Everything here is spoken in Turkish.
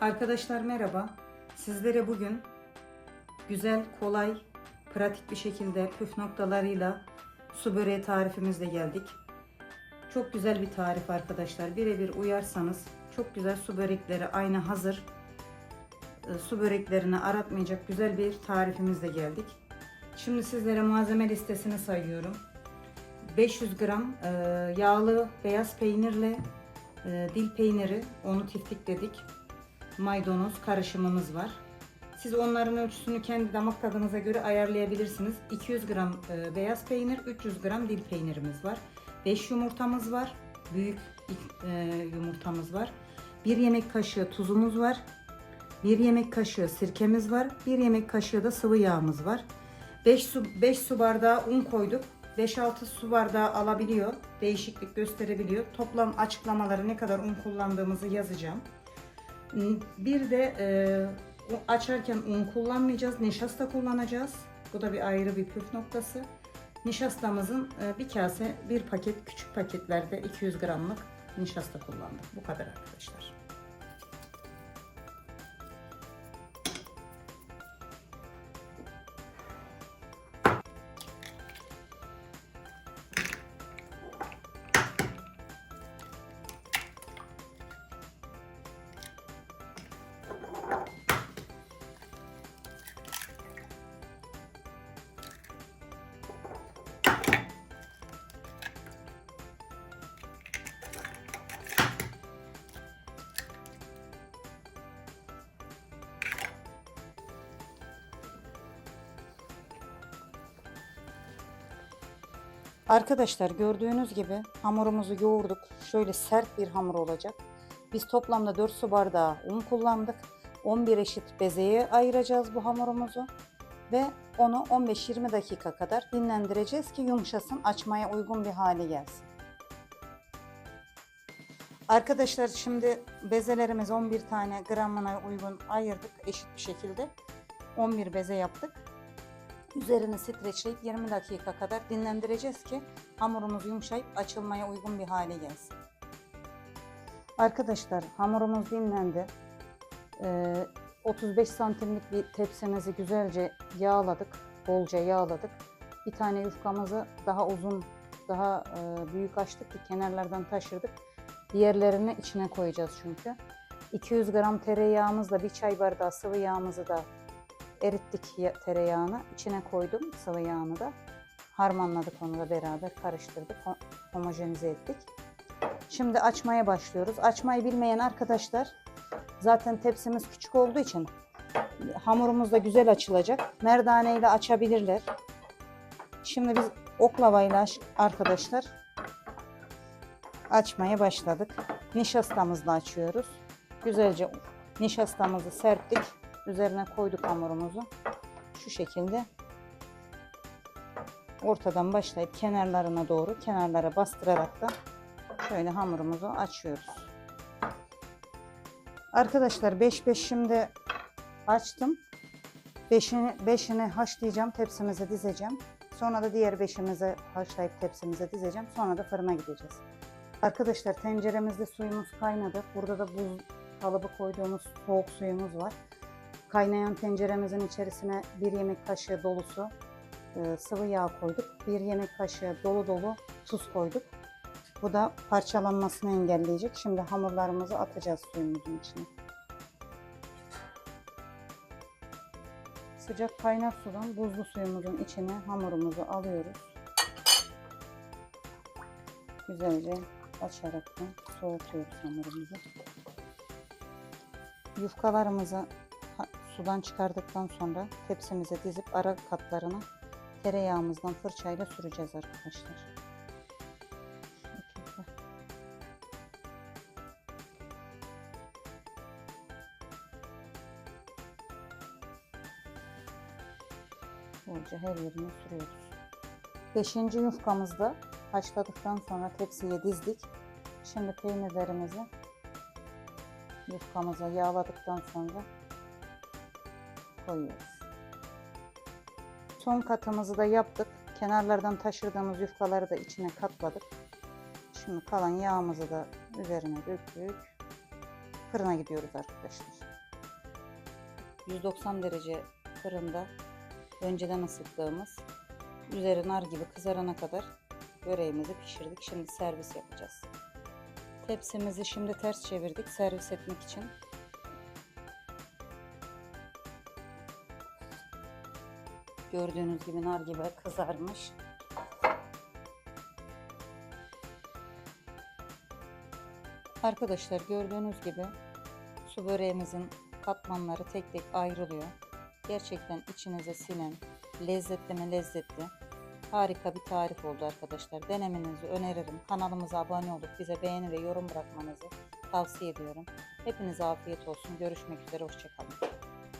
Arkadaşlar merhaba. Sizlere bugün güzel, kolay, pratik bir şekilde püf noktalarıyla su böreği tarifimizle geldik. Çok güzel bir tarif arkadaşlar. Birebir uyarsanız çok güzel su börekleri aynı hazır. e, Su böreklerini aratmayacak güzel bir tarifimizle geldik. Şimdi sizlere malzeme listesini sayıyorum. 500 gram e, yağlı beyaz peynirle e, dil peyniri, onu tiftikledik maydanoz karışımımız var. Siz onların ölçüsünü kendi damak tadınıza göre ayarlayabilirsiniz. 200 gram e, beyaz peynir, 300 gram dil peynirimiz var. 5 yumurtamız var. Büyük e, yumurtamız var. 1 yemek kaşığı tuzumuz var. 1 yemek kaşığı sirkemiz var. 1 yemek kaşığı da sıvı yağımız var. 5 su 5 su bardağı un koyduk. 5-6 su bardağı alabiliyor. Değişiklik gösterebiliyor. Toplam açıklamaları ne kadar un kullandığımızı yazacağım. Bir de e, açarken un kullanmayacağız, nişasta kullanacağız. Bu da bir ayrı bir püf noktası. Nişastamızın e, bir kase, bir paket, küçük paketlerde 200 gramlık nişasta kullandık. Bu kadar arkadaşlar. Arkadaşlar gördüğünüz gibi hamurumuzu yoğurduk. Şöyle sert bir hamur olacak. Biz toplamda 4 su bardağı un kullandık. 11 eşit bezeye ayıracağız bu hamurumuzu. Ve onu 15-20 dakika kadar dinlendireceğiz ki yumuşasın, açmaya uygun bir hale gelsin. Arkadaşlar şimdi bezelerimiz 11 tane gramına uygun ayırdık eşit bir şekilde. 11 beze yaptık. Üzerini streçleyip 20 dakika kadar dinlendireceğiz ki hamurumuz yumuşayıp açılmaya uygun bir hale gelsin. Arkadaşlar hamurumuz dinlendi. Ee, 35 santimlik bir tepsimizi güzelce yağladık. Bolca yağladık. Bir tane yufkamızı daha uzun, daha e, büyük açtık ki kenarlardan taşırdık. Diğerlerini içine koyacağız çünkü. 200 gram tereyağımızla bir çay bardağı sıvı yağımızı da erittik ya- tereyağını. içine koydum sıvı yağını da. Harmanladık onu da beraber karıştırdık. ho- Homojenize ettik. Şimdi açmaya başlıyoruz. Açmayı bilmeyen arkadaşlar zaten tepsimiz küçük olduğu için hamurumuz da güzel açılacak. Merdane ile açabilirler. Şimdi biz oklavayla arkadaşlar açmaya başladık. Nişastamızla açıyoruz. Güzelce nişastamızı serptik. Üzerine koyduk hamurumuzu. Şu şekilde ortadan başlayıp kenarlarına doğru kenarlara bastırarak da şöyle hamurumuzu açıyoruz. Arkadaşlar 5-5 şimdi açtım. 5'ini 5'ini haşlayacağım, tepsimize dizeceğim. Sonra da diğer 5'imizi haşlayıp tepsimize dizeceğim. Sonra da fırına gideceğiz. Arkadaşlar tenceremizde suyumuz kaynadı. Burada da buz kalıbı koyduğumuz soğuk suyumuz var. Kaynayan tenceremizin içerisine bir yemek kaşığı dolusu e, sıvı yağ koyduk. Bir yemek kaşığı dolu dolu tuz koyduk. Bu da parçalanmasını engelleyecek. Şimdi hamurlarımızı atacağız suyumuzun içine. Sıcak kaynar sudan buzlu suyumuzun içine hamurumuzu alıyoruz. Güzelce açarak soğutuyoruz hamurumuzu. Yufkalarımızı sudan çıkardıktan sonra tepsimize dizip ara katlarını tereyağımızdan fırçayla süreceğiz arkadaşlar. Bolca her yerine sürüyoruz. Beşinci yufkamızda haşladıktan sonra tepsiye dizdik. Şimdi peynirlerimizi yufkamıza yağladıktan sonra koyuyoruz. Son katımızı da yaptık. Kenarlardan taşırdığımız yufkaları da içine katladık. Şimdi kalan yağımızı da üzerine döktük. Fırına gidiyoruz arkadaşlar. 190 derece fırında önceden ısıttığımız üzeri nar gibi kızarana kadar böreğimizi pişirdik. Şimdi servis yapacağız. Tepsimizi şimdi ters çevirdik servis etmek için. Gördüğünüz gibi nar gibi kızarmış. Arkadaşlar gördüğünüz gibi su böreğimizin katmanları tek tek ayrılıyor. Gerçekten içinize sinen lezzetli mi lezzetli harika bir tarif oldu arkadaşlar. Denemenizi öneririm. Kanalımıza abone olup bize beğeni ve yorum bırakmanızı tavsiye ediyorum. Hepinize afiyet olsun. Görüşmek üzere. Hoşçakalın.